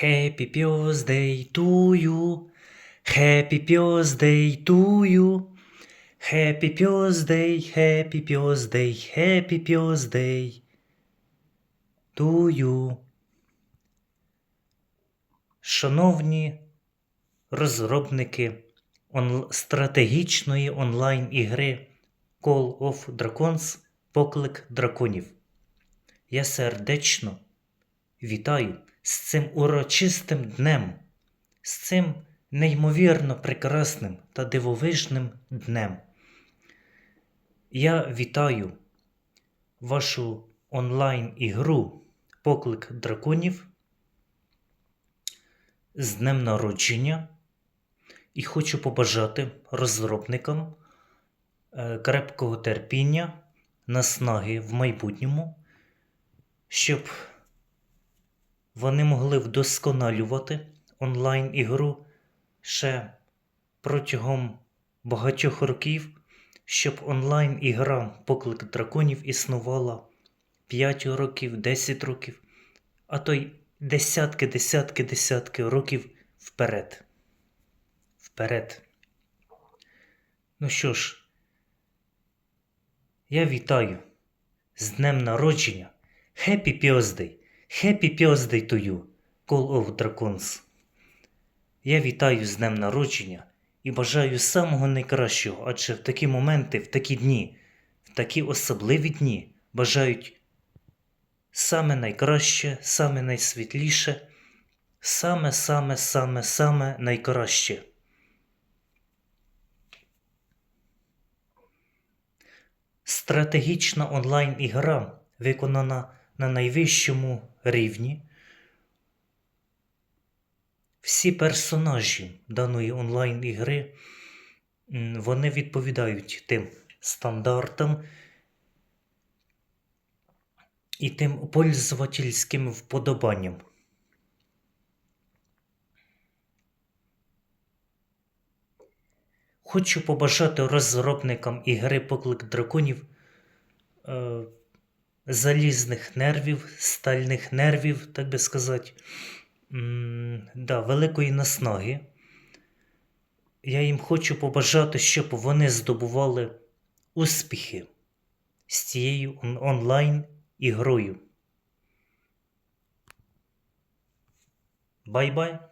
Happy birthday to you. Happy birthday to you. Happy birthday, happy birthday, happy birthday to you. Шановні розробники он- стратегічної онлайн-ігри Call of Dragons Поклик драконів. Я сердечно вітаю з цим урочистим днем, з цим неймовірно прекрасним та дивовижним днем. Я вітаю вашу онлайн-ігру Поклик драконів з днем народження і хочу побажати розробникам е, крепкого терпіння, наснаги в майбутньому, щоб вони могли вдосконалювати онлайн-ігру ще протягом багатьох років, щоб онлайн-ігра Поклик драконів існувала 5 років, 10 років, а то й десятки, десятки, десятки років вперед. Вперед. Ну що ж, я вітаю з днем народження. Happy Birthday! Happy Birthday to you, Call of Dragons. Я вітаю з днем народження і бажаю самого найкращого, адже в такі моменти, в такі дні, в такі особливі дні бажають саме найкраще, саме найсвітліше, саме, саме, саме, саме найкраще. Стратегічна онлайн-ігра виконана на найвищому рівні. Всі персонажі даної онлайн-ігри вони відповідають тим стандартам і тим пользовательським вподобанням. Хочу побажати розробникам ігри Поклик драконів е, залізних нервів, стальних нервів, так би сказати, да, великої наснаги. Я їм хочу побажати, щоб вони здобували успіхи з цією он- онлайн-ігрою. Бай-бай!